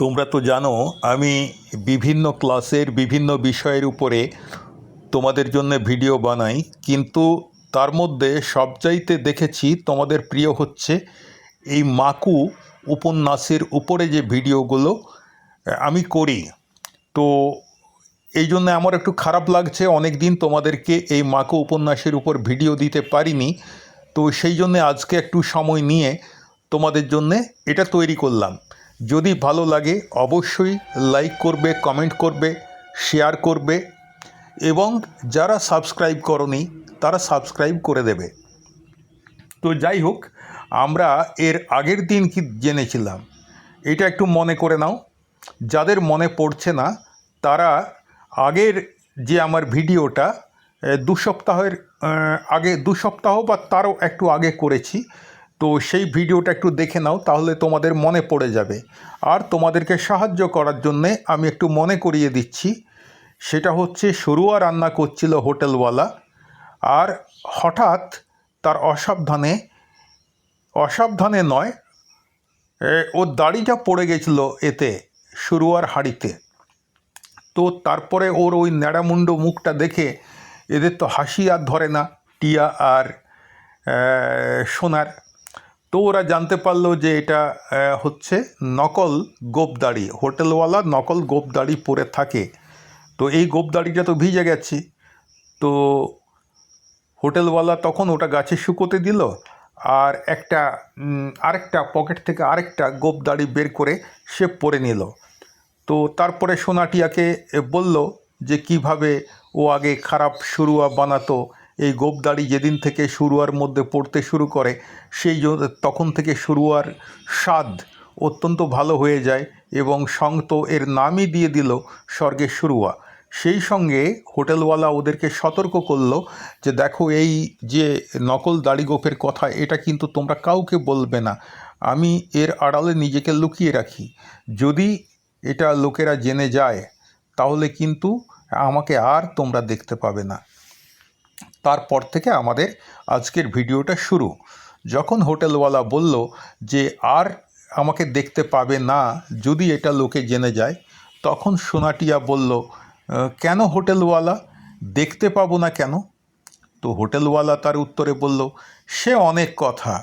তোমরা তো জানো, আমি বিভিন্ন ক্লাসের বিভিন্ন বিষয়ের উপরে তোমাদের জন্য ভিডিও বানাই, কিন্তু তার মধ্যে সবচাইতে দেখেছি তোমাদের প্রিয় হচ্ছে এই মাকু উপন্যাসের উপরে যে ভিডিওগুলো আমি করি। তো এই জন্য আমার একটু খারাপ লাগছে অনেক দিন তোমাদেরকে এই মাকু উপন্যাসের উপর ভিডিও দিতে পারিনি। তো সেই জন্য আজকে একটু সময় নিয়ে তোমাদের জন্যে এটা তৈরি করলাম। যদি ভালো লাগে, অবশ্যই লাইক করবে কমেন্ট করবে শেয়ার করবে এবং যারা সাবস্ক্রাইব করনি, তারা সাবস্ক্রাইব করে দেবে। তো যাই হোক, আমরা এর আগের দিন কি জেনেছিলাম? এটা একটু মনে করে নাও। যাদের মনে পড়ছে না, তারা আগের যে আমার ভিডিওটা দু সপ্তাহের আগে দু সপ্তাহ বা তারও একটু আগে করেছি তো সেই ভিডিওটা একটু দেখে নাও, তাহলে তোমাদের মনে পড়ে যাবে। আর তোমাদেরকে সাহায্য করার জন্যে আমি একটু মনে করিয়ে দিচ্ছি, সেটা হচ্ছে সরুয়া রান্না করছিল হোটেলওয়ালা, আর হঠাৎ তার অসাবধানে অসাবধানে নয় ওর দাড়িটা পড়ে গেছিল এতে, সরুয়ার হাঁড়িতে। তো তারপরে ওর ওই ন্যাড়ামুন্ড মুখটা দেখে এদের তো হাসি আর ধরে না, টিয়া আর সোনার। তো ওরা জানতে পারল যে এটা হচ্ছে নকল গোপদাড়ি, হোটেলওয়ালা নকল গোপদাড়ি পরে থাকে। তো এই গোপদাড়িটা তো ভিজে গেছে। তো হোটেলওয়ালা তখন ওটা গাছে শুকোতে দিল আর একটা আরেকটা পকেট থেকে আরেকটা গোপদাড়ি বের করে সে পরে নিল। তো তারপরে সোনাটিয়াকে বলল যে কীভাবে ও আগে খারাপ শুরুয়া বানাতো এই গোপদাড়ি যেদিন থেকে শুরুয়ার মধ্যে পড়তে শুরু করে, সেই তখন থেকে শুরুয়ার স্বাদ অত্যন্ত ভালো হয়ে যায় এবং সঙ্গ তো এর নামই দিয়ে দিল স্বর্গের শুরুয়া। সেই সঙ্গে হোটেলওয়ালা ওদেরকে সতর্ক করল যে, দেখো, এই যে নকল দাড়ি গোপের কথা, এটা কিন্তু তোমরা কাউকে বলবে না। আমি এর আড়ালে নিজেকে লুকিয়ে রাখি। যদি এটা লোকেরা জেনে যায়, তাহলে কিন্তু আমাকে আর তোমরা দেখতে পাবে না। তারপর থেকে আমাদের আজকের ভিডিওটা শুরু। যখন হোটেলওয়ালা বলল যে, আর আমাকে দেখতে পাবে না, যদি এটা লোকে জেনে যায়, তখন সোনাটিয়া বলল কেন হোটেলওয়ালা? দেখতে পাবো না কেন? তো হোটেলওয়ালা তার উত্তরে বলল, সে অনেক কথা,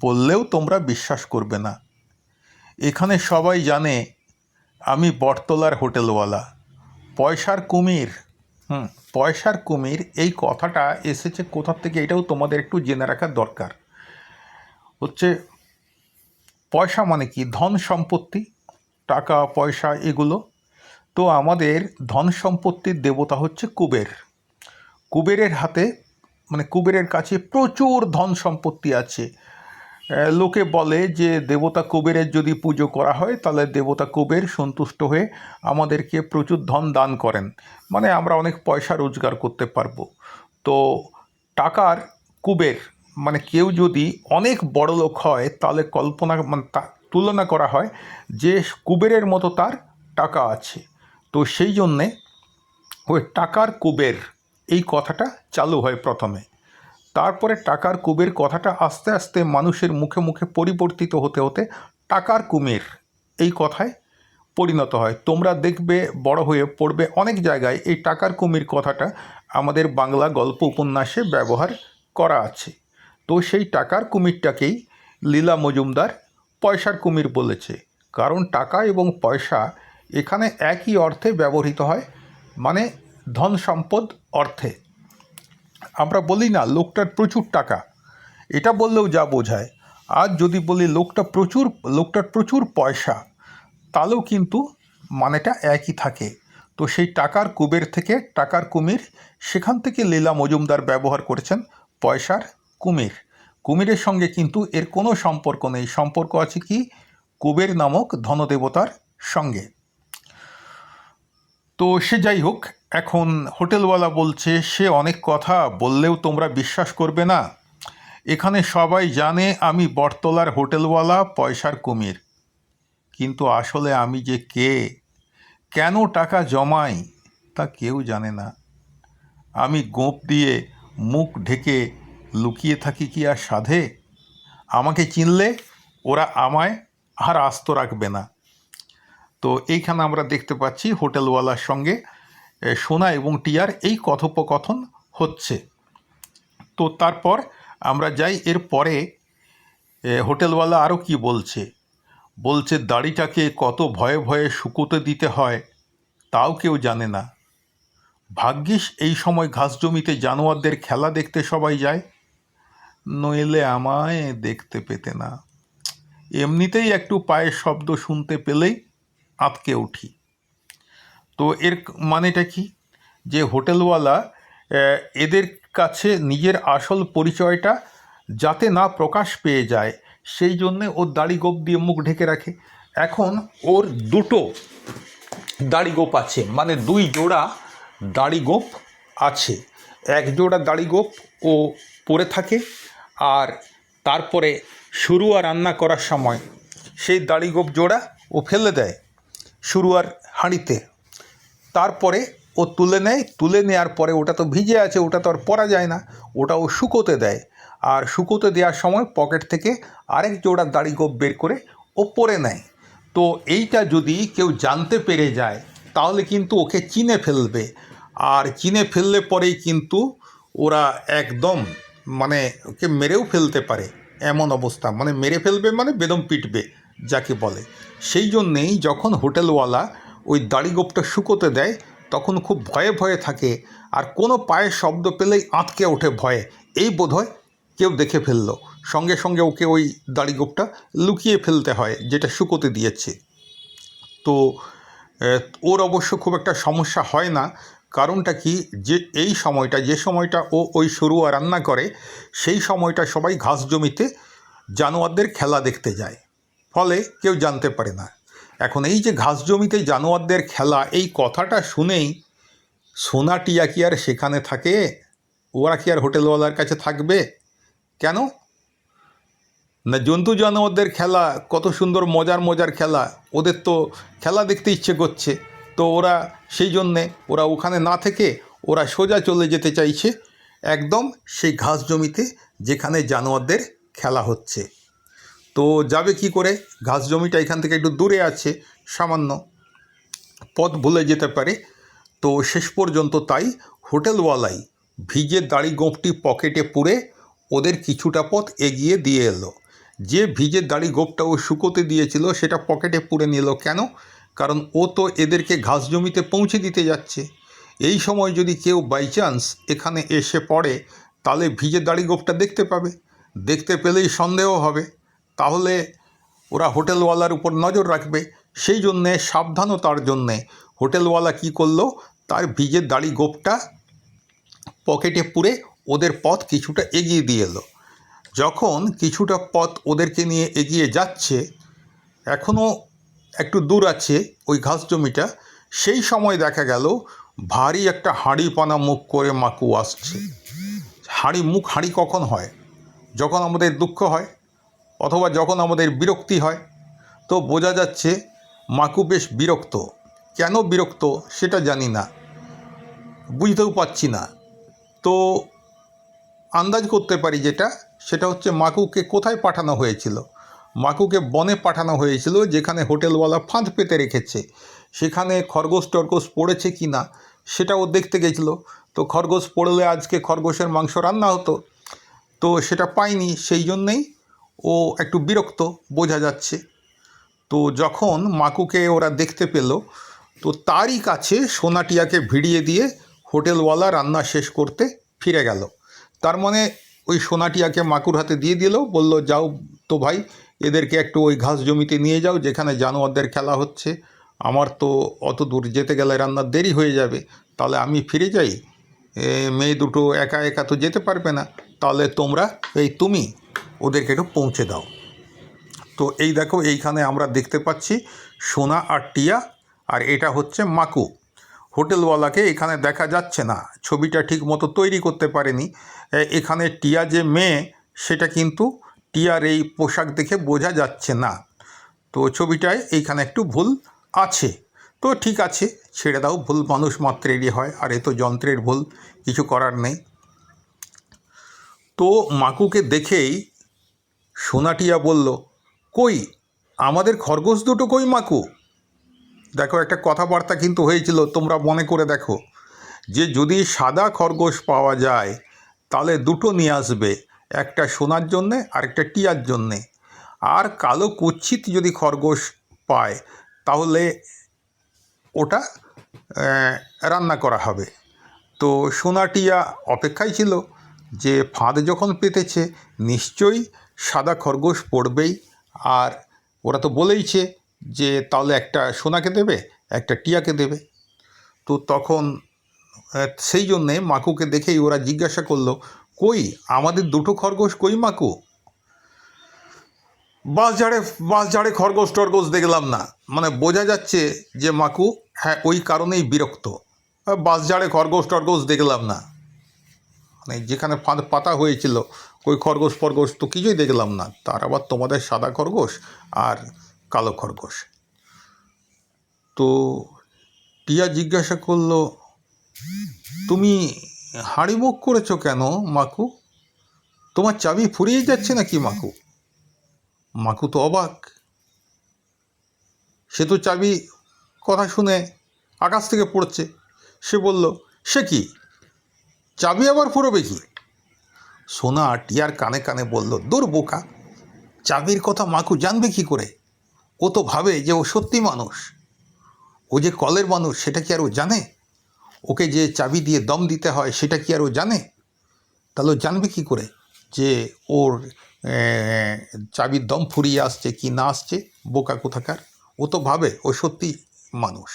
বললেও তোমরা বিশ্বাস করবে না। এখানে সবাই জানে, আমি বটতলার হোটেলওয়ালা, পয়সার কুমির। হুম। পয়সার কুমির, এই কথাটা এসেছে কোথা থেকে এটাও তোমাদের একটু জেনে রাখার দরকার। হচ্ছে পয়সা মানে কি? ধন সম্পত্তি, টাকা, পয়সা, এগুলো। তো আমাদের ধন সম্পত্তির দেবতা হচ্ছে কুবের। কুবেরের হাতে মানে কুবেরের কাছে প্রচুর ধন সম্পত্তি আছে। লোকে বলে যে দেবতা কুবেরের যদি পুজো করা হয়, তাহলে দেবতা কুবের সন্তুষ্ট হয়ে আমাদেরকে প্রচুর ধন দান করেন। মানে আমরা অনেক পয়সা রোজগার করতে পারব। তো টাকার কুবের মানে কেউ যদি অনেক বড় লোক হয়, তাহলে কল্পনা মানে তুলনা করা হয় যে কুবেরের মতো তার টাকা আছে। তো সেই জন্যে ওই টাকার কুবের, এই কথাটা চালু হয় প্রথমে। তারপরে টাকার কুবের কথাটা আস্তে আস্তে মানুষের মুখে মুখে পরিবর্তিত হতে হতে টাকার কুমির এই কথায় পরিণত হয়। তোমরা দেখবে বড় হয়ে পড়বে অনেক জায়গায় এই টাকার কুমির কথাটা আমাদের বাংলা গল্প উপন্যাসে ব্যবহার করা আছে। তো সেই টাকার কুমিরটাকেই লীলা মজুমদার পয়সার কুমির বলেছে। কারণ টাকা এবং পয়সা এখানে একই অর্থে ব্যবহৃত হয় মানে ধন সম্পদ অর্থে। আমরা বলি না, লোকটার প্রচুর টাকা। এটা বললেও যা বোঝায়। আর যদি বলি লোকটা প্রচুর, লোকটার প্রচুর পয়সা, তাহলেও কিন্তু মানেটা একই থাকে। তো সেই টাকার কুবের থেকে, টাকার কুমির, সেখান থেকে লীলা মজুমদার ব্যবহার করেছেন পয়সার কুমির। কুমিরের সঙ্গে কিন্তু এর কোনো সম্পর্ক নেই। সম্পর্ক আছে কি? কুবের নামক ধনদেবতার সঙ্গে। তো সে যাই হোক এখন হোটেলওয়ালা বলছে, সে অনেক কথা বললেও তোমরা বিশ্বাস করবে না। এখানে সবাই জানে আমি বটতলার হোটেলওয়ালা, পয়সার কুমির। কিন্তু আসলে আমি যে কে? কেন টাকা জমাই? তা কেউ জানে না। আমি গোপ দিয়ে মুখ ঢেকে লুকিয়ে থাকি কি আর সাধে? আমাকে চিনলে ওরা আমায় আর আস্ত রাখবে না। তো এইখানে আমরা দেখতে পাচ্ছি হোটেলওয়ালার সঙ্গে সোনা এবং টিয়ার এই কথোপকথন হচ্ছে। তো তারপর আমরা যাই, এর পরে হোটেলওয়ালা আরও কি বলছে? বলছে, দাড়িটাকে কত ভয়ে ভয়ে শুকোতে দিতে হয়, তাও কেউ জানে না। ভাগ্যিস এই সময় ঘাস জমিতে জানোয়ারদের খেলা দেখতে সবাই যায়, নইলে আমায় দেখতে পেতে না। এমনিতেই একটু পায়ের শব্দ শুনতে পেলেই আঁতকে উঠি। তো এর মানেটা কি? যে হোটেলওয়ালা এদের কাছে নিজের আসল পরিচয়টা যাতে না প্রকাশ পেয়ে যায়, সেই জন্যে ও দাড়ি গোপ দিয়ে মুখ ঢেকে রাখে। এখন ওর দুটো দাড়ি গোপ আছে মানে দুই জোড়া দাড়ি গোপ আছে। এক জোড়া দাড়ি গোপ ও পরে থাকে, আর তারপরে শুরুয়া রান্না করার সময় সেই দাড়ি গোপ জোড়া ও ফেলে দেয়, শুরুয়ার হাঁড়িতে। তারপরে ও তুলে নেয়, তুলে নেওয়ার পরে ওটা তো ভিজে আছে, ওটা তো আর পরা যায় না। ওটা ও শুকোতে দেয়। আর শুকোতে দেওয়ার সময় পকেট থেকে আরেক জোড়া দাড়ি গোপ বের করে ও পরে নেয়। তো এইটা যদি কেউ জানতে পেরে যায়, তাহলে কিন্তু ওকে চিনে ফেলবে। আর চিনে ফেললে পরেই কিন্তু ওরা একদম মানে ওকে মেরেও ফেলতে পারে। এমন অবস্থা। মানে মেরে ফেলবে মানে বেদম পিটবে, যাকে বলে। সেই জন্যেই যখন হোটেলওয়ালা ওই দাড়ি গোপটা শুকোতে দেয়, তখন খুব ভয়ে ভয়ে থাকে। আর কোনো পায়ের শব্দ পেলেই আঁতকে ওঠে ভয়ে। এই বোধহয় কেউ দেখে ফেলল। সঙ্গে সঙ্গে ওকে ওই দাড়ি গোপটা লুকিয়ে ফেলতে হয়, যেটা শুকোতে দিয়েছে। তো ওর অবশ্য খুব একটা সমস্যা হয় না। কারণটা কি? যে, এই সময়টা, যে সময়টা ও ওই সরুয়া রান্না করে, সেই সময়টা সবাই ঘাস জমিতে জানোয়ারদের খেলা দেখতে যায়। ফলে কেউ জানতে পারে না। এখন এই যে ঘাস জমিতে জানোয়ারদের খেলা, এই কথাটা শুনেই সোনা টিয়া কি আর সেখানে থাকে? ওরা কি আর হোটেলওয়ালার কাছে থাকবে? কেন? না, জন্তু জানোয়ারদের খেলা, কত সুন্দর মজার মজার খেলা। ওদের তো খেলা দেখতে ইচ্ছে করছে। তো ওরা সেই জন্যে ওরা ওখানে না থেকে ওরা সোজা চলে যেতে চাইছে। একদম সেই ঘাস জমিতে যেখানে জানোয়ারদের খেলা হচ্ছে। তো যাবে কি করে? ঘাস জমিটা এখান থেকে একটু দূরে আছে, সামান্য পথ ভুলে যেতে পারে। তো শেষ পর্যন্ত তাই হোটেলওয়ালাই ভিজে দাড়ি গোঁপটি পকেটে পুরে ওদের কিছুটা পথ এগিয়ে দিয়ে এলো। যে ভিজে দাড়ি গোপটা ও শুকোতে দিয়েছিল সেটা পকেটে পুরে নিল কেন? কারণ ও তো এদেরকে ঘাস জমিতে পৌঁছে দিতে যাচ্ছে। এই সময় যদি কেউ বাই চান্স এখানে এসে পড়ে, তাহলে ভিজে দাড়ি গোপটা দেখতে পাবে। দেখতে পেলেই সন্দেহ হবে। তাহলে ওরা হোটেলওয়ালার উপর নজর রাখবে। সেই জন্যে, সাবধানতার জন্যে হোটেলওয়ালা কি করল? তার ভিজে দাড়ি গোপটা পকেটে পুরে ওদের পথ কিছুটা এগিয়ে দিয়ে এলো। যখন কিছুটা পথ ওদেরকে নিয়ে এগিয়ে যাচ্ছে এখনও একটু দূর আছে ওই ঘাস জমিটা, সেই সময় দেখা গেল ভারী একটা হাঁড়ি পানা মুখ করে মাকু আসছে। হাঁড়ি, মুখ হাঁড়ি কখন হয়? যখন আমাদের দুঃখ হয়। অথবা যখন আমাদের বিরক্তি হয়, তো বোঝা যাচ্ছে মাকু বেশ বিরক্ত। কেন বিরক্ত সেটা জানি না। বুঝতেও পারছি না। তো আন্দাজ করতে পারি যেটা, সেটা হচ্ছে মাকুকে কোথায় পাঠানো হয়েছিল? মাকুকে বনে পাঠানো হয়েছিল যেখানে হোটেলওয়ালা ফাঁদ পেতে রেখেছে। সেখানে খরগোশ টরগোশ পড়েছে কি না, সেটাও দেখতে গেছিল। তো খরগোশ পড়লে আজকে খরগোশের মাংস রান্না হতো। তো সেটা পাইনি, সেই জন্যেই ও একটু বিরক্ত, বোঝা যাচ্ছে। তো যখন মাকুকে ওরা দেখতে পেল, তো তারই কাছে সোনাটিয়াকে ভিড়িয়ে দিয়ে হোটেলওয়ালা রান্না শেষ করতে ফিরে গেল। তার মানে ওই সোনাটিয়াকে মাকুর হাতে দিয়ে দিল, বলল, যাও তো ভাই, এদেরকে একটু ওই ঘাস জমিতে নিয়ে যাও, যেখানে জানোয়ারদের খেলা হচ্ছে। আমার তো অত দূর যেতে গেলে রান্নার দেরি হয়ে যাবে, তাহলে আমি ফিরে যাই। মেয়ে দুটো একা একা তো যেতে পারবে না, তাহলে তোমরা, এই তুমি ওদেরকে একটু পৌঁছে দাও। তো এই দেখো, এইখানে আমরা দেখতে পাচ্ছি সোনা আর টিয়া, আর এটা হচ্ছে মাকু। হোটেলওয়ালাকে এখানে দেখা যাচ্ছে না, ছবিটা ঠিক মতো তৈরি করতে পারেনি। এখানে টিয়া যে মেয়ে, সেটা কিন্তু টিয়ার এই পোশাক দেখে বোঝা যাচ্ছে না। তো ছবিটায় এইখানে একটু ভুল আছে। তো ঠিক আছে, ছেড়ে দাও, ভুল মানুষ মাত্রেরই হয়, আর এ তো যন্ত্রের ভুল, কিছু করার নেই। তো মাকুকে দেখেই সোনাটিয়া বলল, কই, আমাদের খরগোশ দুটো কই মাকু? দেখো, একটা কথাবার্তা কিন্তু হয়েছিল, তোমরা মনে করে দেখো। যে যদি সাদা খরগোশ পাওয়া যায়, তাহলে দুটো নিয়ে আসবে, একটা সোনার জন্যে আর একটা টিয়ার জন্যে। আর কালো কুচ্ছিত যদি খরগোশ পায়, তাহলে ওটা রান্না করা হবে। তো সোনাটিয়া অপেক্ষায় ছিল যে ফাঁদ যখন পেতেছে, নিশ্চয়ই সাদা খরগোশ পড়বেই। আর ওরা তো বলেইছে যে, তাহলে একটা সোনাকে দেবে, একটা টিয়াকে দেবে। তো তখন সেই জন্যে মাকুকে দেখেই ওরা জিজ্ঞাসা করল, কই, আমাদের দুটো খরগোশ কই মাকু? বাস ঝাড়ে বাস ঝাড়ে খরগোশ টরগোশ দেখলাম না। মানে বোঝা যাচ্ছে যে মাকু হ্যাঁ ওই কারণেই বিরক্ত। বাস ঝাড়ে খরগোশ টরগোশ দেখলাম না। মানে যেখানে ফাঁদ পাতা হয়েছিল ওই খরগোশ ফরগোশ তো কিছুই দেখলাম না। তার আবার তোমাদের সাদা খরগোশ আর কালো খরগোশ। তো টিয়া জিজ্ঞাসা করল, তুমি হাঁড়ি মুখ করেছ কেন মাকু? তোমার চাবি ফুরিয়ে যাচ্ছে নাকি মাকু? মাকু তো অবাক। সে তো চাবি কথা শুনে আকাশ থেকে পড়ছে। সে বলল, সে কি? চাবি আবার ফুরবে কি? সোনা টিয়ার কানে কানে বলল, দূর বোকা চাবির কথা মাকু জানবে কি করে? ও তো ভাবে যে ও সত্যি মানুষ। ও যে কলের মানুষ, সেটা কি আর ও জানে? ওকে যে চাবি দিয়ে দম দিতে হয়, সেটা কি আর ও জানে? তাহলে জানবে কি করে যে ওর চাবির দম ফুরিয়ে আসছে কি না আসছে? বোকা কোথাকার? ও তো ভাবে ও সত্যি মানুষ।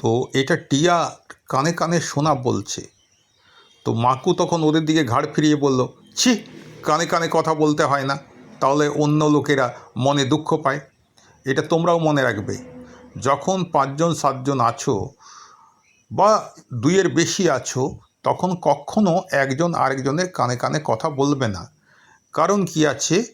তো এটা টিয়া কানে কানে শোনা বলছে। তো মাকু তখন ওদের দিকে ঘাড় ফিরিয়ে বলল, ছি, কানে কানে কথা বলতে হয় না। তাহলে অন্য লোকেরা মনে দুঃখ পায়। এটা তোমরাও মনে রাখবে। যখন পাঁচজন, সাতজন আছো বা দুইয়ের বেশি আছো, তখন কখনো একজন আরেকজনের কানে কানে কথা বলবে না। কারণ কি আছে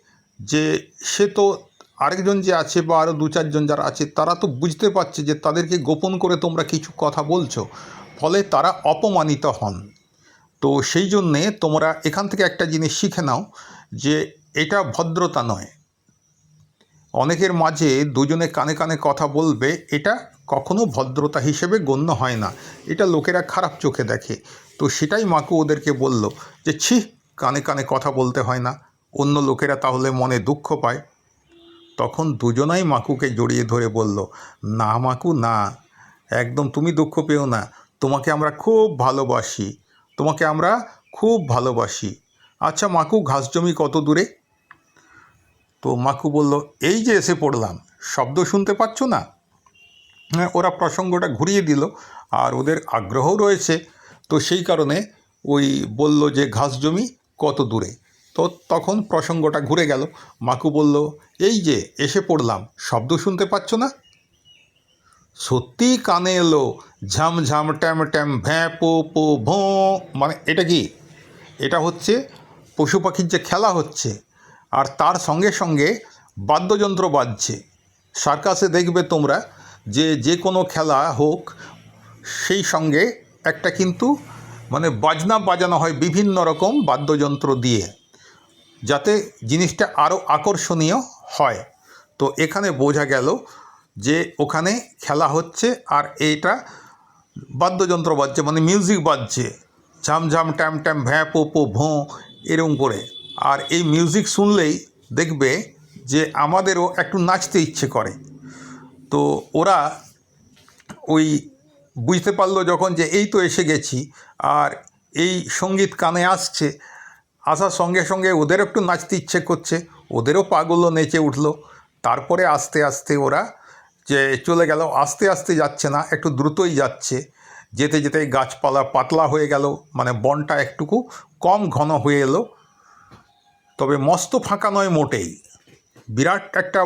যে, সে তো আরেকজন যে আছে বা আরও দু চারজন যারা আছে, তারা তো বুঝতে পারছে যে তাদেরকে গোপন করে তোমরা কিছু কথা বলছো। ফলে তারা অপমানিত হন। তো সেই জন্যে তোমরা এখান থেকে একটা জিনিস শিখে নাও যে এটা ভদ্রতা নয়। অনেকের মাঝে দুজনে কানে কানে কথা বলবে, এটা কখনো ভদ্রতা হিসেবে গণ্য হয় না। এটা লোকেরা খারাপ চোখে দেখে। তো সেটাই মাকু ওদেরকে বলল যে, ছি, কানে কানে কথা বলতে হয় না। অন্য লোকেরা তাহলে মনে দুঃখ পায়। তখন দুজনাই মাকুকে জড়িয়ে ধরে বলল, না মাকু, না। একদম তুমি দুঃখ পেও না। তোমাকে আমরা খুব ভালোবাসি। তোমাকে আমরা খুব ভালোবাসি। আচ্ছা মাকু, ঘাস জমি কত দূরে? তো মাকু বলল, এই যে এসে পড়লাম, শব্দ শুনতে পাচ্ছ না? হ্যাঁ ওরা প্রসঙ্গটা ঘুরিয়ে দিল, আর ওদের আগ্রহও রয়েছে। তো সেই কারণে ওই বলল যে, ঘাস জমি কত দূরে? তো তখন প্রসঙ্গটা ঘুরে গেল। মাকু বলল, এই যে এসে পড়লাম, শব্দ শুনতে পাচ্ছ না? সত্যি কানে এলো ঝাম ঝাম ট্যাম ট্যাম ভ্যাঁ পো পো ভোঁ মানে এটা কি? এটা হচ্ছে পশু পাখির যে খেলা হচ্ছে, আর তার সঙ্গে সঙ্গে বাদ্যযন্ত্র বাজছে। সার্কাসে দেখবে তোমরা যে যে কোনো খেলা হোক, সেই সঙ্গে একটা কিন্তু মানে বাজনা বাজানো হয় বিভিন্ন রকম বাদ্যযন্ত্র দিয়ে, যাতে জিনিসটা আরও আকর্ষণীয় হয়। তো এখানে বোঝা গেল যে ওখানে খেলা হচ্ছে আর এইটা বাদ্যযন্ত্র বাজছে মানে মিউজিক বাজছে। ঝামঝাম ট্যাম ট্যাম, ভ্যাঁ, পো পো, ভোঁ, এরকম করে। আর এই মিউজিক শুনলেই দেখবে যে আমাদেরও একটু নাচতে ইচ্ছে করে। তো ওরা ওই বুঝতে পারল যখন যে এই তো এসে গেছি, আর এই সংগীত কানে আসছে। আসার সঙ্গে সঙ্গে ওদের একটু নাচতে ইচ্ছে করছে, ওদেরও পাগুলো নেচে উঠল। তারপরে আস্তে আস্তে ওরা যে চলে গেল, আস্তে আস্তে যাচ্ছে না, একটু দ্রুতই যাচ্ছে। যেতে যেতে গাছপালা পাতলা হয়ে গেল মানে বনটা একটুকু কম ঘন হয়ে এলো। তবে মস্ত ফাঁকা নয় মোটেই। বিরাট একটা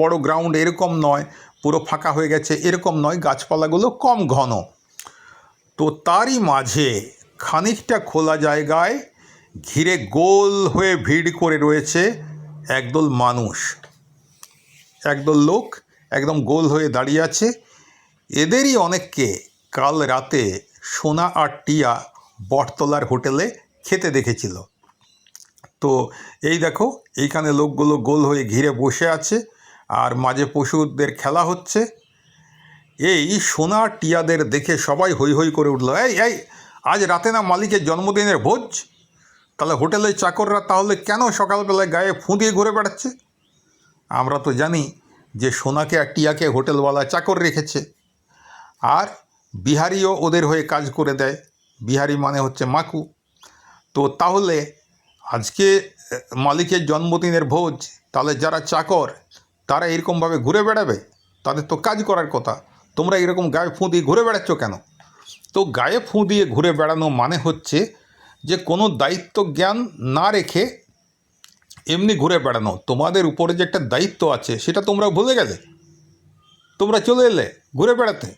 বড় গ্রাউন্ড এরকম নয়, পুরো ফাঁকা হয়ে গেছে, এরকম নয়, গাছপালাগুলো কম ঘন। তো তারই মাঝে খানিকটা খোলা জায়গায় ঘিরে গোল হয়ে ভিড় করে রয়েছে একদল মানুষ। একদল লোক একদম গোল হয়ে দাঁড়িয়ে আছে। এদেরই অনেককে কাল রাতে সোনা আর টিয়া বটতলার হোটেলে খেতে দেখেছিল। তো এই দেখো, এইখানে লোকগুলো গোল হয়ে ঘিরে বসে আছে আর মাঝে পশুদের খেলা হচ্ছে। এই সোনা টিয়াদের দেখে সবাই হই হই করে উঠল, এই এই, আজ রাতে না মালিকের জন্মদিনের ভোজ? তাহলে হোটেলের চাকররা তাহলে কেন সকালবেলায় গায়ে ফুঁ দিয়ে ঘুরে বেড়াচ্ছে? আমরা তো জানি যে সোনাকে আর টিয়াকে হোটেলওয়ালা চাকর রেখেছে। আর বিহারিও ওদের হয়ে কাজ করে দেয়। বিহারি মানে হচ্ছে মাকু। তো তাহলে আজকে মালিকের জন্মদিনের ভোজ, তাহলে যারা চাকর, তারা এরকমভাবে ঘুরে বেড়াবে? তাদের তো কাজ করার কথা। তোমরা এরকম গায়ে ফুঁ দিয়ে ঘুরে বেড়াচ্ছ কেন? তো গায়ে ফুঁ দিয়ে ঘুরে বেড়ানো মানে হচ্ছে যে কোনো দায়িত্ব জ্ঞান না রেখে এমনি ঘুরে বেড়ানো, তোমাদের উপরে যে একটা দায়িত্ব আছে, সেটা তোমরা ভুলে গেলে। তোমরা চলে এলে ঘুরে বেড়াতে।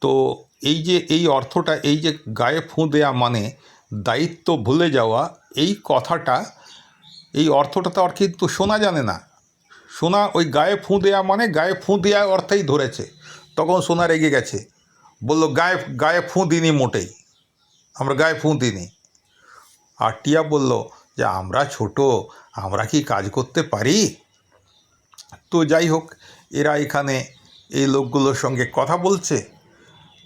তো এই যে, এই অর্থটা, এই যে গায়ে ফুঁ দেওয়া মানে দায়িত্ব ভুলে যাওয়া, এই কথাটা, এই অর্থটা তো আর কিন্তু শোনা জানে না। সোনা ওই গায়ে ফুঁ দেওয়া মানে গায়ে ফুঁ দেওয়া অর্থেই ধরেছে। তখন সোনা রেগে গেছে। বলল, গায়ে গায়ে ফুঁ দিনি মোটেই। আমরা গায়ে ফুঁ দিনি আর টিয়া বলল যে আমরা ছোট, আমরা কি কাজ করতে পারি? তো যাই হোক, এরা এখানে এই লোকগুলোর সঙ্গে কথা বলছে।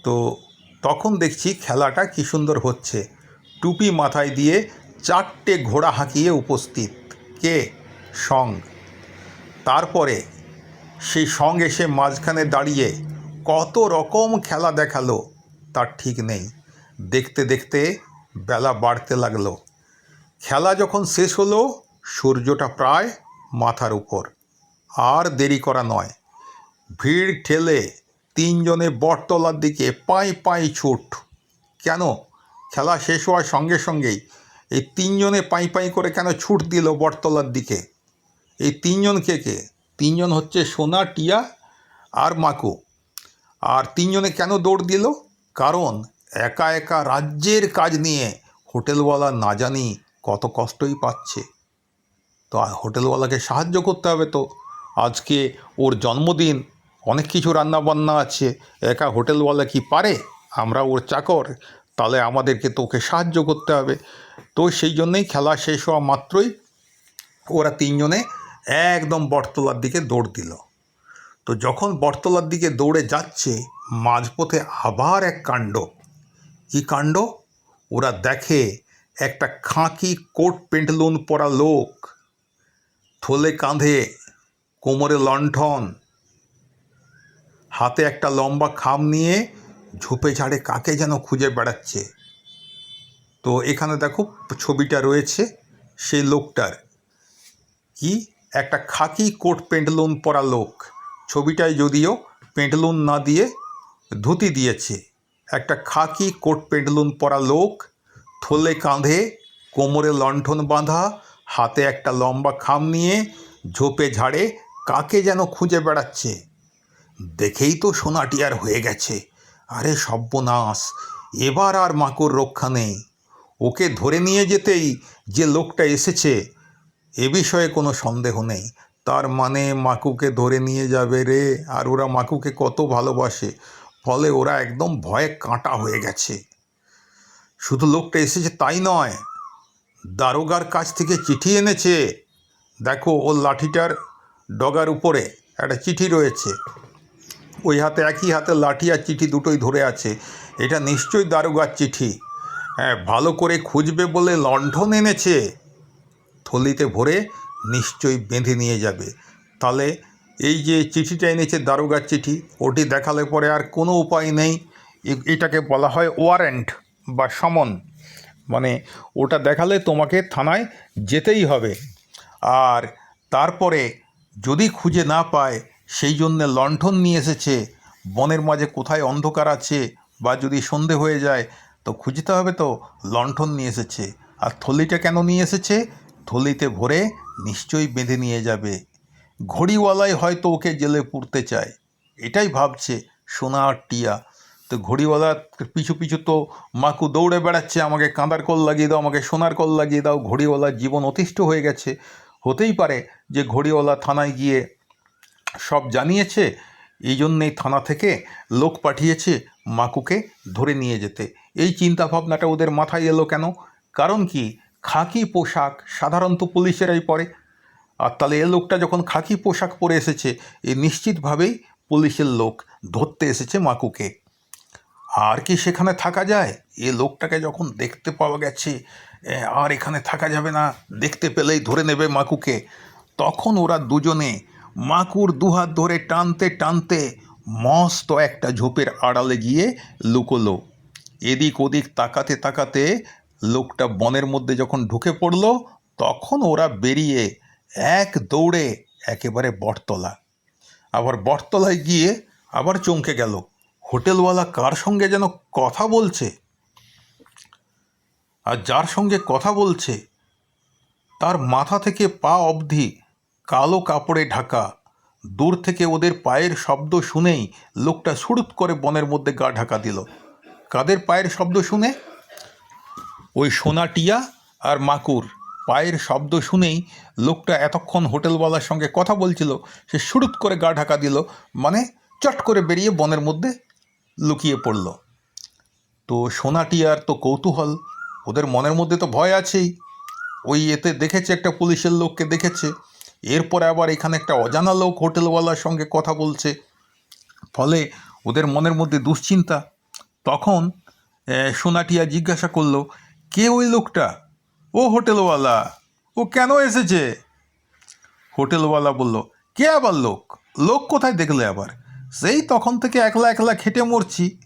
তো তখন দেখছি খেলাটা কি সুন্দর হচ্ছে। টুপি মাথায় দিয়ে চারটে ঘোড়া হাঁকিয়ে উপস্থিত। কে? সং। তারপরে সেই সং এসে মাঝখানে দাঁড়িয়ে কত রকম খেলা দেখাল, তার ঠিক নেই। দেখতে দেখতে বেলা বাড়তে লাগল। খেলা যখন শেষ হলো, সূর্যটা প্রায় মাথার উপর। আর দেরি করা নয়। ভিড় ঠেলে তিনজনে বটতলার দিকে পাই পাই ছুট। কেন? খেলা শেষ হওয়ার সঙ্গে সঙ্গেই এই তিনজনে পাই পাই করে কেন ছুট দিল বটতলার দিকে? এই তিনজন কে কে? তিনজন হচ্ছে সোনা, টিয়া আর মাকু। আর তিনজনে কেন দৌড় দিল? কারণ একা একা রাজ্যের কাজ নিয়ে হোটেলওয়ালা না জানি কত কষ্টই পাচ্ছে। তো হোটেলওয়ালাকে সাহায্য করতে হবে তো। আজকে ওর জন্মদিন, অনেক কিছু রান্নাবান্না আছে। একা হোটেলওয়ালা কি পারে? আমরা ওর চাকর, তাহলে আমাদেরকে তো ওকে সাহায্য করতে হবে। তো সেই জন্যেই খেলা শেষ হওয়া মাত্রই ওরা তিনজনে একদম বটতলার দিকে দৌড় দিল। তো যখন বটতলার দিকে দৌড়ে যাচ্ছে, মাঝপথে আবার এক কাণ্ড। কি কাণ্ড? ওরা দেখে একটা খাঁকি কোট পেন্টলুন পরা লোক, থলে কাঁধে কোমরে লণ্ঠন, হাতে একটা লম্বা খাম নিয়ে ঝোপে ঝাড়ে কাকে যেন খুঁজে বেড়াচ্ছে। তো এখানে দেখো ছবিটা রয়েছে সেই লোকটার। কি? একটা খাকি কোট পেন্টলুন পরা লোক। ছবিটায় যদিও পেন্টলুন না দিয়ে ধুতি দিয়েছে। একটা খাকি কোট পেন্টলুন পরা লোক থলে কাঁধে কোমরে লণ্ঠন বাঁধা, হাতে একটা লম্বা খাম নিয়ে ঝোপে ঝাড়ে কাকে যেন খুঁজে বেড়াচ্ছে। দেখেই তো সোনাটিয়ার হয়ে গেছে। আরে সর্বনাশ এবার আর মাকুর রক্ষা নেই। ওকে ধরে নিয়ে যেতেই যে লোকটা এসেছে, এ বিষয়ে কোনো সন্দেহ নেই। তার মানে মাকুকে ধরে নিয়ে যাবে রে, আর ওরা মাকুকে কত ভালোবাসে। ফলে ওরা একদম ভয়ে কাঁটা হয়ে গেছে। শুধু লোকটা এসেছে তাই নয়, দারোগার কাছ থেকে চিঠি এনেছে। দেখো ওর লাঠিটার ডগার উপরে একটা চিঠি রয়েছে। ওই হাতে একই হাতে লাঠি আর চিঠি দুটোই ধরে আছে। এটা নিশ্চয়ই দারোগার চিঠি। হ্যাঁ ভালো করে খুঁজবে বলে লণ্ঠন এনেছে। থলিতে ভরে নিশ্চয়ই বেঁধে নিয়ে যাবে। তাহলে এই যে চিঠিটা এনেছে দারোগার চিঠি, ওটি দেখালে পরে আর কোনো উপায় নেই। এটাকে বলা হয় ওয়ারেন্ট। বা সমন। মানে ওটা দেখালে তোমাকে থানায় যেতেই হবে। আর তারপরে যদি খুঁজে না পায়, সেই জন্যে লণ্ঠন নিয়ে এসেছে। বনের মাঝে কোথায় অন্ধকার আছে বা যদি সন্ধে হয়ে যায়, তো খুঁজতে হবে তো লণ্ঠন নিয়ে এসেছে। আর থলিটা কেন নিয়ে এসেছে? থলিতে ভরে নিশ্চয়ই বেঁধে নিয়ে যাবে। ঘড়িওয়ালাই হয়তো ওকে জেলে পুরতে চায়। এটাই ভাবছে সোনা আর টিয়া। তো ঘড়িওয়ালার পিছু পিছু তো মাকু দৌড়ে বেড়াচ্ছে, আমাকে কাঁদার কল লাগিয়ে দাও, আমাকে সোনার কল লাগিয়ে দাও, ঘড়িওয়ালার জীবন অতিষ্ঠ হয়ে গেছে। হতেই পারে যে ঘড়িওয়ালা থানায় গিয়ে সব জানিয়েছে, এই জন্যেই থানা থেকে লোক পাঠিয়েছে মাকুকে ধরে নিয়ে যেতে। এই চিন্তা ভাবনাটা ওদের মাথায় এলো কেন? কারণ কি? খাকি পোশাক সাধারণত পুলিশেরাই পরে। আর তাহলে এ লোকটা যখন খাকি পোশাক পরে এসেছে, এ নিশ্চিতভাবেই পুলিশের লোক ধরতে এসেছে মাকুকে। আর কি সেখানে থাকা যায়? এ লোকটাকে যখন দেখতে পাওয়া গেছে আর এখানে থাকা যাবে না, দেখতে পেলেই ধরে নেবে মাকুকে। তখন ওরা দুজনে মাকুর দুহাত ধরে টানতে টানতে মস্ত একটা ঝোপের আড়ালে গিয়ে লুকোলো। এদিক ওদিক তাকাতে তাকাতে লোকটা বনের মধ্যে যখন ঢুকে পড়ল, তখন ওরা বেরিয়ে এক দৌড়ে একেবারে বটতলা। আবার বটতলায় গিয়ে আবার চমকে গেল। হোটেলওয়ালা কার সঙ্গে যেন কথা বলছে? আর যার সঙ্গে কথা বলছে, তার মাথা থেকে পা অবধি কালো কাপড়ে ঢাকা। দূর থেকে ওদের পায়ের শব্দ শুনেই লোকটা সুড়ুত করে বনের মধ্যে গা ঢাকা দিল। কাদের পায়ের শব্দ শুনে? ওই সোনাটিয়া আর মাকুর পায়ের শব্দ শুনেই লোকটা এতক্ষণ হোটেলওয়ালার সঙ্গে কথা বলছিল, সে সুড়ুত করে গা ঢাকা দিল মানে চট করে বেরিয়ে বনের মধ্যে লুকিয়ে পড়ল। তো সোনাটিয়ার তো কৌতূহল, ওদের মনের মধ্যে তো ভয় আছেই। ওই এতে দেখেছে একটা পুলিশের লোককে দেখেছে, এরপরে আবার এখানে একটা অজানা লোক হোটেলওয়ালার সঙ্গে কথা বলছে। ফলে ওদের মনের মধ্যে দুশ্চিন্তা। তখন সোনাটিয়া জিজ্ঞাসা করল, কে ওই লোকটা? ও হোটেলওয়ালা। ও কেন এসেছে? হোটেলওয়ালা বলল, কে আবার লোক? লোক কোথায় দেখলে আবার? সেই তখন থেকে একলা একলা খেটে মরছি।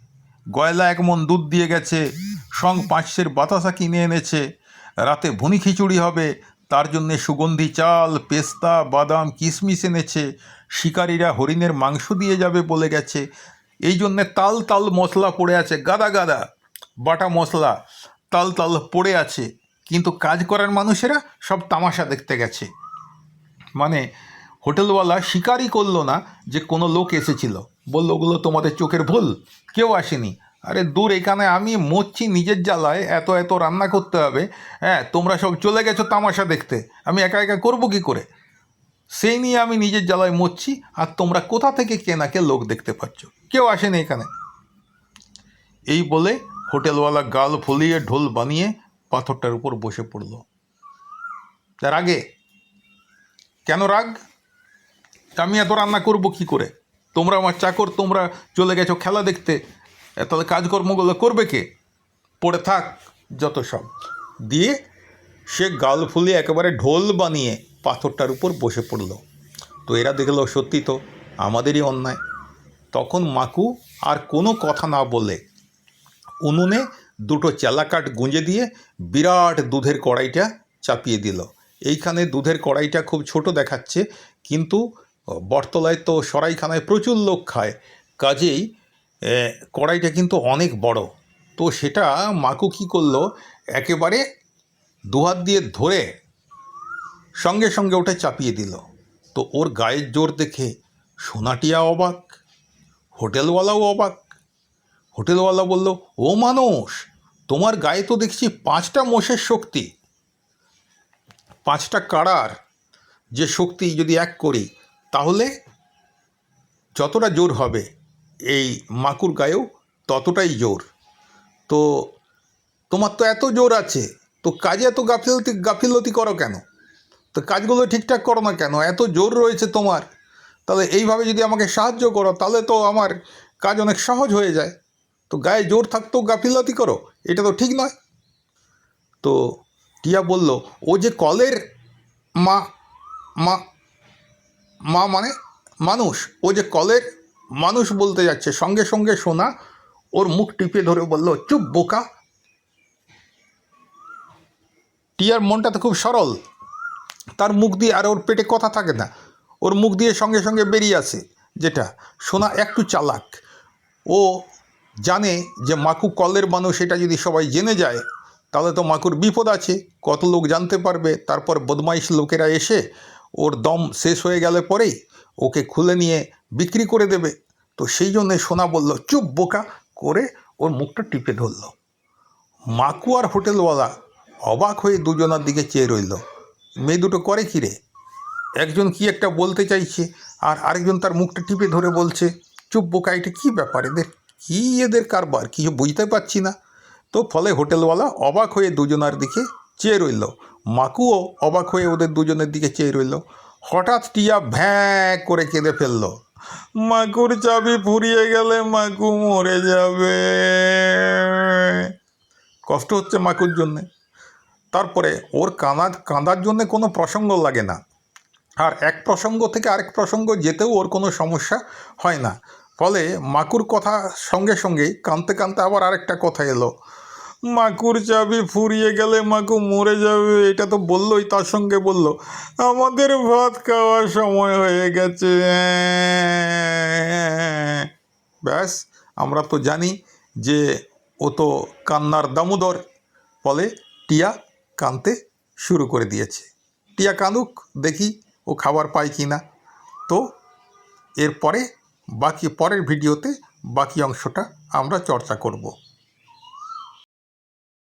গয়লা এক মন দুধ দিয়ে গেছে, সং পাঁচশের বাতাসা কিনে এনেছে। রাতে ভুনি খিচুড়ি হবে, তার জন্যে সুগন্ধি চাল, পেস্তা, বাদাম কিশমিশ এনেছে। শিকারীরা হরিণের মাংস দিয়ে যাবে বলে গেছে। এই জন্যে তাল তাল মশলা পড়ে আছে, গাদা গাদা। বাটা মশলা, তাল তাল পড়ে আছে। কিন্তু কাজ করার মানুষেরা সব তামাশা দেখতে গেছে। মানে হোটেলওয়ালা স্বীকারই করল না যে কোনো লোক এসেছিল। বলল, ওগুলো তোমাদের চোখের ভুল। কেউ আসেনি। আরে দূর, এখানে আমি মরছি নিজের জ্বালায়। এত এত রান্না করতে হবে। হ্যাঁ তোমরা সব চলে গেছো তামাশা দেখতে। আমি একা একা করব কী করে? সেই নিয়ে আমি নিজের জ্বালায় মরছি আর তোমরা কোথা থেকে কেনাকে লোক দেখতে পাচ্ছ? কেউ আসেনি এখানে। এই বলে হোটেলওয়ালা গাল ফুলিয়ে ঢোল বানিয়ে পাথরটার উপর বসে পড়ল। তার আগে? কেন রাগ? আমি এত রান্না করব কি করে? তোমরা আমার চাকর, তোমরা চলে গেছো খেলা দেখতে। তাহলে কাজকর্মগুলো করবে কে? পড়ে থাক, যত সব। দিয়ে সে গাল ফুলিয়ে একেবারে ঢোল বানিয়ে পাথরটার উপর বসে পড়ল। তো এরা দেখল সত্যি তো, আমাদেরই অন্যায়। তখন মাকু আর কোনো কথা না বলে উনুনে দুটো চেলাকাঠ গুঁজে দিয়ে বিরাট দুধের কড়াইটা চাপিয়ে দিল। এইখানে দুধের কড়াইটা খুব ছোট দেখাচ্ছে, কিন্তু বটতলায় তো সরাইখানায় প্রচুর লোক খায়। কাজেই কড়াইটা কিন্তু অনেক বড়। তো সেটা মাকু কী করল? একেবারে দুহাত দিয়ে ধরে সঙ্গে সঙ্গে ওটা চাপিয়ে দিল। তো ওর গায়ের জোর দেখে সোনাটিয়া অবাক, হোটেলওয়ালাও অবাক। হোটেলওয়ালা বলল, ও মানুষ, তোমার গায়ে তো দেখছি পাঁচটা মোষের শক্তি। পাঁচটা কাড়ার যে শক্তি যদি এক করি তাহলে যতটা জোর হবে এই মাকুর গায়েও ততটাই জোর। তো তোমার তো এত জোর আছে, তো কাজে এত গাফিলতি গাফিলতি করো কেন? তো কাজগুলো ঠিকঠাক করো না কেন? এত জোর রয়েছে তোমার। তাহলে এইভাবে যদি আমাকে সাহায্য করো, তাহলে তো আমার কাজ অনেক সহজ হয়ে যায়। তো গায়ে জোর থাকতেও গাফিলতি করো, এটা তো ঠিক নয়। তো টিয়া বলল, ও যে কলের মা মা মা মানে মানুষ। ও যে কলের মানুষ বলতে যাচ্ছে, সঙ্গে সঙ্গে শোনা ওর মুখ টিপে ধরে বলল, চুপ বোকা। টিয়ার মনটা তো খুব সরল। তার মুখ দিয়ে আর ওর পেটে কথা থাকে না। ওর মুখ দিয়ে সঙ্গে সঙ্গে বেরিয়ে আসে, যেটা সোনা একটু চালাক। ও জানে যে মাকু কলের মানুষ, এটা যদি সবাই জেনে যায়, তাহলে তো মাকুর বিপদ আছে। কত লোক জানতে পারবে, তারপর বদমাইশ লোকেরা এসে ওর দম শেষ হয়ে গেলে পরেই ওকে খুলে নিয়ে বিক্রি করে দেবে। তো সেই জন্যে সোনা বলল, চুপ বোকা, করে ওর মুখটা টিপে ধরলো। মাকু আর হোটেলওয়ালা অবাক হয়ে দুজনার দিকে চেয়ে রইল। মেয়ে দুটো করে কি রে? একজন কি একটা বলতে চাইছে, আর আরেকজন তার মুখটা টিপে ধরে বলছে, চুপ বোকা, এটা কী ব্যাপার? এদের কী এদের কারবার? কিছু বুঝতে পারছি না তো ফলে হোটেলওয়ালা অবাক হয়ে দুজনার দিকে চেয়ে রইল। মাকুও অবাক হয়ে ওদের দুজনের দিকে চেয়ে রইল। হঠাৎ টিয়া ভ্যাঁ করে কেঁদে ফেলল। মাকুর চাবি ফুরিয়ে গেলে মাকু মরে যাবে। কষ্ট হচ্ছে মাকুর জন্যে। তারপরে ওর কাঁদা কাঁদার জন্যে কোনো প্রসঙ্গ লাগে না। আর এক প্রসঙ্গ থেকে আরেক প্রসঙ্গ যেতেও ওর কোনো সমস্যা হয় না। ফলে মাকুর কথা সঙ্গে সঙ্গেই কাঁদতে কাঁদতে আবার আরেকটা কথা এলো। মাকুর চাবি ফুরিয়ে গেলে মাকু মরে যাবে, এটা তো বললোই, তার সঙ্গে বলল, আমাদের ভাত খাওয়ার সময় হয়ে গেছে। ব্যাস, আমরা তো জানি যে ও তো কান্নার দামোদর, ফলে টিয়া কাঁদতে শুরু করে দিয়েছে। টিয়া কাঁদুক, দেখি ও খাবার পায় কি না। তো, এরপরে, বাকি পরের ভিডিওতে বাকি অংশটা আমরা চর্চা করব।